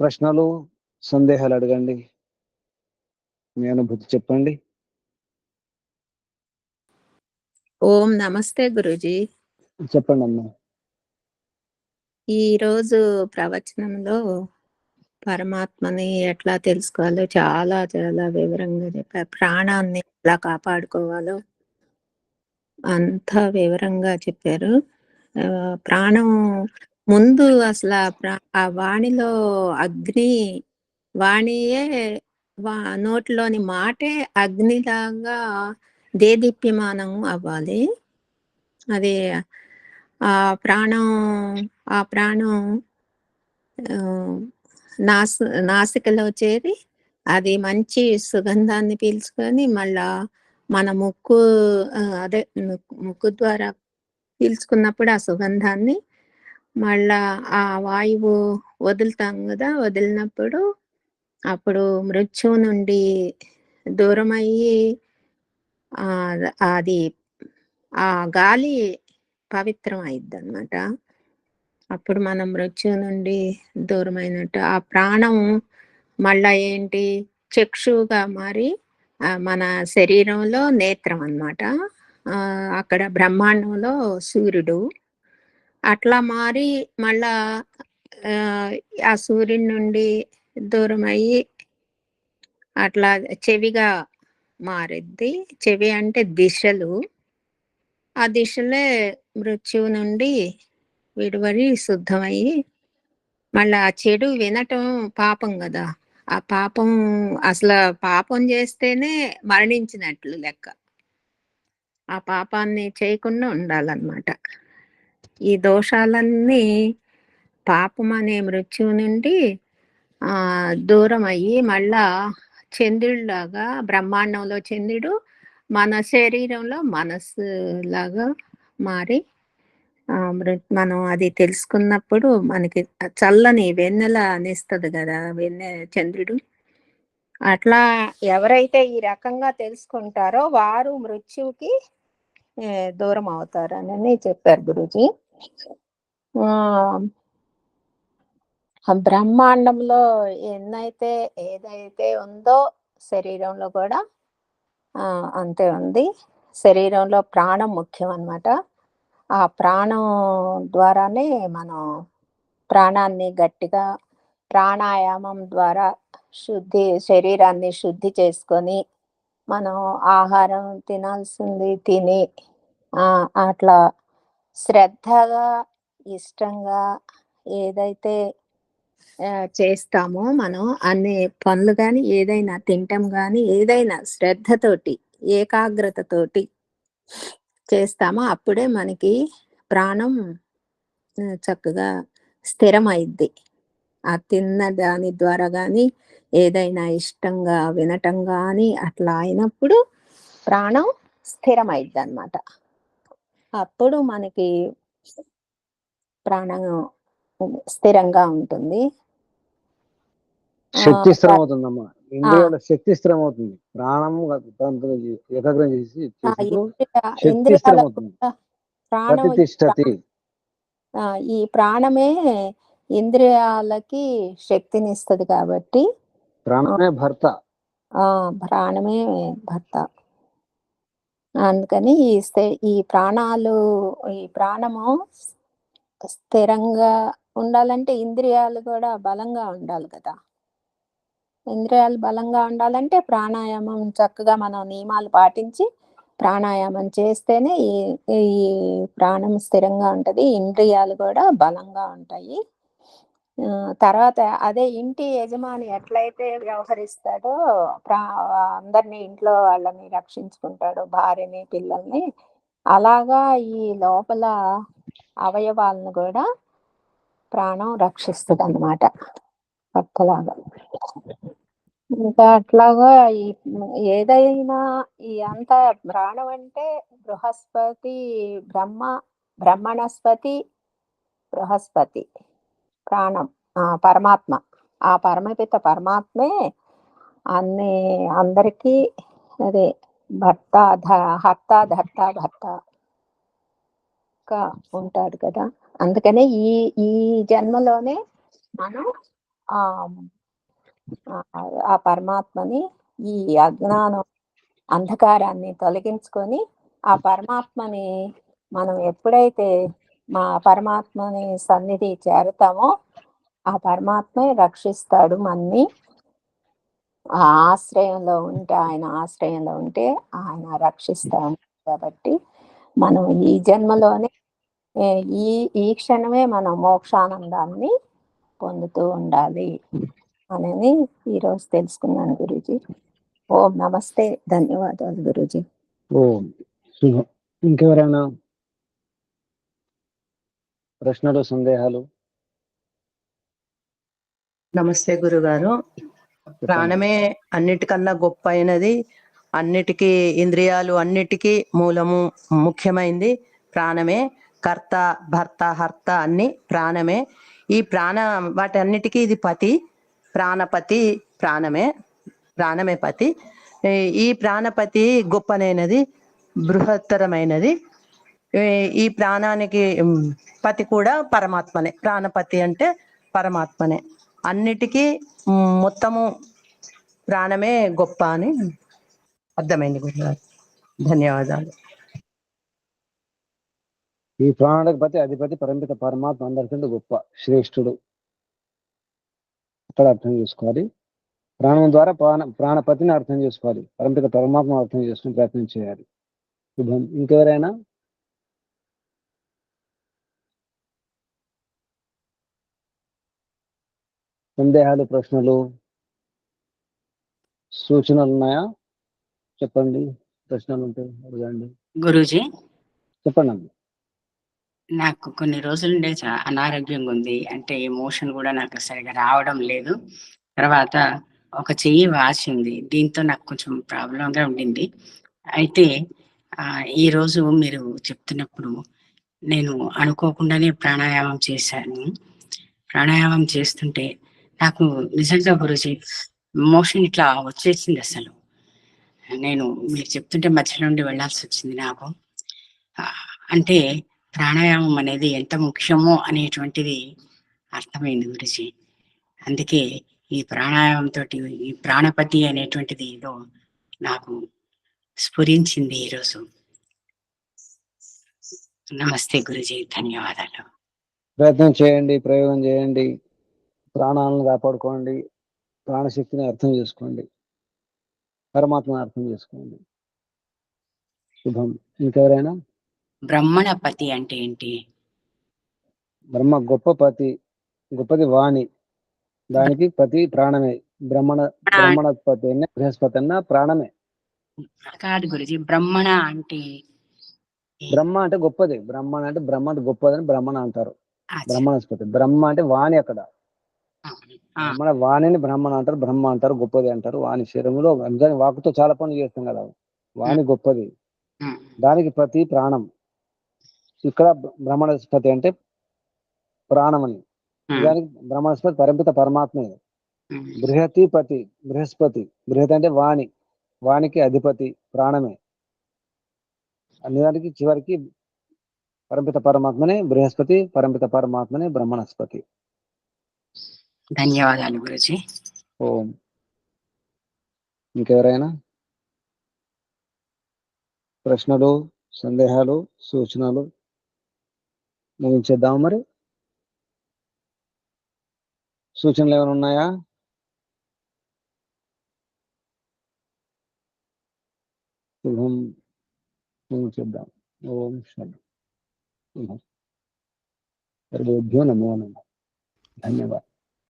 ప్రశ్నలు సందేహాలు అడగండి. మీ అనుభూతి చెప్పండి. ఓం నమస్తే గురుజీ. చెప్పండి అమ్మా. ఈ రోజు ప్రవచనంలో పరమాత్మని ఎట్లా తెలుసుకోవాలో చాలా చాలా వివరంగా చెప్పారు ప్రాణాన్ని ఎలా కాపాడుకోవాలో అంతా వివరంగా చెప్పారు. ప్రాణం ముందు అసలు ఆ ప్రా- ఆ వాణిలో అగ్ని వాణియే వా నోటిలోని మాటే అగ్నిలాగా దేదీప్యమానం అవ్వాలి. అది ఆ ప్రాణం ఆ ప్రాణం ఆ, నాస్ నాసికలో చేరి అది మంచి సుగంధాన్ని పీల్చుకొని మళ్ళా మన ముక్కు అదే ముక్కు ద్వారా పీల్చుకున్నప్పుడు ఆ సుగంధాన్ని మళ్ళా ఆ వాయువు వదులుతాం కదా వదిలినప్పుడు అప్పుడు మృత్యువు నుండి దూరం అయ్యి అది ఆ గాలి పవిత్రం అయిద్ది అనమాట అప్పుడు మనం మృత్యు నుండి దూరమైనట్టు ఆ ప్రాణం మళ్ళా ఏంటి? చక్షువుగా మారి మన శరీరంలో నేత్రం అన్నమాట అక్కడ బ్రహ్మాండంలో సూర్యుడు అట్లా మారి మళ్ళా ఆ, సూర్యుని సూర్యుడి నుండి దూరం అయ్యి అట్లా చెవిగా మారిద్ది. చెవి అంటే దిశలు. ఆ దిశలే మృత్యువు నుండి విడివడి శుద్ధమయ్యి మళ్ళీ ఆ చెడు వినటం పాపం కదా. ఆ పాపం అసలు పాపం చేస్తేనే మరణించినట్లు లెక్క. ఆ పాపాన్ని చేయకుండా ఉండాలన్నమాట. ఈ దోషాలన్నీ పాపం అనే మృత్యువు నుండి దూరం అయ్యి మళ్ళా చంద్రుడిలాగా బ్రహ్మాండంలో చంద్రుడు మన శరీరంలో మనస్సు లాగా మారి మృ- మనం అది తెలుసుకున్నప్పుడు మనకి చల్లని వెన్నెల అనిస్తుంది కదా వెన్నె చంద్రుడు. అట్లా ఎవరైతే ఈ రకంగా తెలుసుకుంటారో వారు మృత్యువుకి దూరం అవుతారని చెప్పారు గురుజీ. బ్రహ్మాండంలో ఎన్నైతే ఏదైతే ఉందో శరీరంలో కూడా అంతే ఉంది. శరీరంలో ప్రాణం ముఖ్యం అన్నమాట. ఆ ప్రాణం ద్వారానే మనం ప్రాణాన్ని గట్టిగా ప్రాణాయామం ద్వారా శుద్ధి శరీరాన్ని శుద్ధి చేసుకొని మనం ఆహారం తినాల్సింది తిని అట్లా శ్రద్ధగా ఇష్టంగా ఏదైతే చేస్తామో మనం అన్ని పనులు కానీ ఏదైనా తింటాం కానీ ఏదైనా శ్రద్ధతోటి ఏకాగ్రతతోటి చేస్తామో అప్పుడే మనకి ప్రాణం చక్కగా స్థిరమైద్ది. ఆ తిన్న దాని ద్వారా కానీ ఏదైనా ఇష్టంగా వినటం కానీ అట్లా అయినప్పుడు ప్రాణం స్థిరమైద్ది అనమాట అప్పుడు మనకి ప్రాణం స్థిరంగా ఉంటుంది. శక్తి స్థిరం అవుతుందమ్మా. ఇంద్రియాల శక్తి స్థిరం అవుతుంది. ప్రాణం ఏకాగ్రం చేసి శక్తి స్థిరం అవుతుంది. ప్రతిష్టతి. ఈ ప్రాణమే ఇంద్రియాలకి శక్తిని ఇస్తుంది కాబట్టి ప్రాణమే భర్త. ఆ ప్రాణమే భర్త. అందుకని ఈ ఈ ప్రాణాలు ఈ ప్రాణము స్థిరంగా ఉండాలంటే ఇంద్రియాలు కూడా బలంగా ఉండాలి కదా. ఇంద్రియాలు బలంగా ఉండాలంటే ప్రాణాయామం చక్కగా మనం నియమాలు పాటించి ప్రాణాయామం చేస్తేనే ఈ ఈ ప్రాణం స్థిరంగా ఉంటుంది ఇంద్రియాలు కూడా బలంగా ఉంటాయి. తర్వాత అదే ఇంటి యజమాని ఎట్లయితే వ్యవహరిస్తాడో ప్రా అందరినీ ఇంట్లో వాళ్ళని రక్షించుకుంటాడు భార్యని పిల్లల్ని అలాగా ఈ లోపల అవయవాలను కూడా ప్రాణం రక్షిస్తుంది అన్నమాట పక్కలాగా. ఇంకా అట్లాగా ఈ ఏదైనా ఈ అంత ప్రాణం అంటే బృహస్పతి బ్రహ్మ బ్రహ్మణస్పతి బృహస్పతి. ప్రాణం ఆ పరమాత్మ. ఆ పరమపిత పరమాత్మే అన్ని అందరికీ అదే భర్త హర్త ధర్త భర్త గా ఉంటాడు కదా. అందుకనే ఈ ఈ జన్మలోనే మనం ఆ- ఆ పరమాత్మని ఈ అజ్ఞానం అంధకారాన్ని తొలగించుకొని ఆ పరమాత్మని మనం ఎప్పుడైతే మా పరమాత్మని సన్నిధి చేరతామో ఆ పరమాత్మే రక్షిస్తాడు మన్ని. ఆ ఆశ్రయంలో ఉంటే ఆయన ఆశ్రయంలో ఉంటే ఆయన రక్షిస్తాడు కాబట్టి మనం ఈ జన్మలోనే ఈ ఈ క్షణమే మనం మోక్షానందాన్ని పొందుతూ ఉండాలి అనేది ఈరోజు తెలుసుకున్నాను గురుజీ. ఓం నమస్తే ధన్యవాదాలు గురుజీ. ఓం. ఇంకెవరైనా ప్రశ్నలు సందేహాలు. నమస్తే గురుగారు. ప్రాణమే అన్నిటికన్నా గొప్ప అయినది అన్నిటికీ ఇంద్రియాలు అన్నిటికీ మూలము ముఖ్యమైంది ప్రాణమే. కర్త భర్త హర్త అన్ని ప్రాణమే. ఈ ప్రాణ వాటి అన్నిటికీ ఇది పతి ప్రాణపతి ప్రాణమే ప్రాణమే పతి. ఈ- ఈ ప్రాణపతి గొప్పనైనది బృహత్తరమైనది. ఈ- ప్రాణానికి పతి కూడా పరమాత్మనే. ప్రాణపతి అంటే పరమాత్మనే. అన్నిటికీ మొత్తము ప్రాణమే గొప్ప అని అర్థమైంది గురుగారు. ధన్యవాదాలు. ఈ ప్రాణాలకు పతి అధిపతి పరంపిత పరమాత్మ అందరికంటే గొప్ప శ్రేష్ఠుడు. అక్కడ అర్థం చేసుకోవాలి. ప్రాణం ద్వారా ప్రాణ ప్రాణపతిని అర్థం చేసుకోవాలి. పరంపిత పరమాత్మ అర్థం చేసుకుని ప్రయత్నం చేయాలి. శుభం. ఇంకెవరైనా? సందేహాలు ప్రశ్నలు సూచనలు ఉన్నాయా? చెప్పండి. ప్రశ్నలు ఉంటే అడగండి. గురూజీ? చెప్పండి అమ్మ నాకు కొన్ని రోజుల నుండి అనారోగ్యంగా ఉంది. అంటే ఎమోషన్ కూడా నాకు సరిగా రావడం లేదు. తర్వాత ఒక చెయ్యి వాసింది దీంతో నాకు కొంచెం ప్రాబ్లంగా ఉండింది. అయితే ఈ రోజు మీరు చెప్తున్నప్పుడు నేను అనుకోకుండానే ప్రాణాయామం చేశాను. ప్రాణాయామం చేస్తుంటే నాకు నిజంగా గురుజీ మోషన్ ఇట్లా వచ్చేసింది అసలు. నేను మీరు చెప్తుంటే మధ్యలో నుండి వెళ్ళాల్సి వచ్చింది నాకు. అంటే ప్రాణాయామం అనేది ఎంత ముఖ్యమో అనేటువంటిది అర్థమైంది గురుజీ. అందుకే ఈ ప్రాణాయామం తోటి ఈ ప్రాణపతి అనేటువంటిది ఏదో నాకు స్ఫురించింది ఈరోజు. నమస్తే గురుజీ ధన్యవాదాలు. ప్రయత్నం చేయండి ప్రయోగం చేయండి. ప్రాణాలను కాపాడుకోండి. ప్రాణశక్తిని అర్థం చేసుకోండి. పరమాత్మని అర్థం చేసుకోండి. శుభం. ఇంకెవరైనా? బ్రహ్మణపతి అంటే ఏంటి? బ్రహ్మ గొప్ప పతి గొప్పది వాణి. దానికి పతి ప్రాణమే. బ్రహ్మణ బ్రహ్మణ పతి అన్న బృహస్పతి అన్న ప్రాణమే. కాదు గురుజీ బ్రహ్మణ అంటే బ్రహ్మ అంటే గొప్పది. బ్రహ్మణ అంటే బ్రహ్మ అంటే గొప్పదని బ్రహ్మణ అంటారు. బ్రహ్మణస్పతి. బ్రహ్మ అంటే వాణి అక్కడ. బ్రహ్మణ వాణిని బ్రహ్మణ అంటారు బ్రహ్మ అంటారు గొప్పది అంటారు. వాణి శరీరంలో వాకుతో చాలా పనులు చేస్తాం కదా. వాణి గొప్పది. దానికి ప్రతి ప్రాణం. ఇక్కడ బ్రహ్మణస్పతి అంటే ప్రాణం అని దానికి బ్రహ్మణస్పతి పరంపిత పరమాత్మే. ఉమ్. బృహతి పతి బృహస్పతి. బృహతి అంటే వాణి. వానికి అధిపతి ప్రాణమే. అన్నిదానికి చివరికి పరంపిత పరమాత్మనే బృహస్పతి పరంపిత పరమాత్మనే బ్రహ్మణస్పతి. ధన్యవాదాలు గురుజీ. ఓం. ఇంకెవరైనా ప్రశ్నలు సందేహాలు సూచనలు ముగించేద్దాం మరి? సూచనలు ఏమైనా ఉన్నాయా? శుభం. ముగించేద్దాం. ఓం శుభం. సర్వేభ్యో నమో నమ. ధన్యవాదాలు.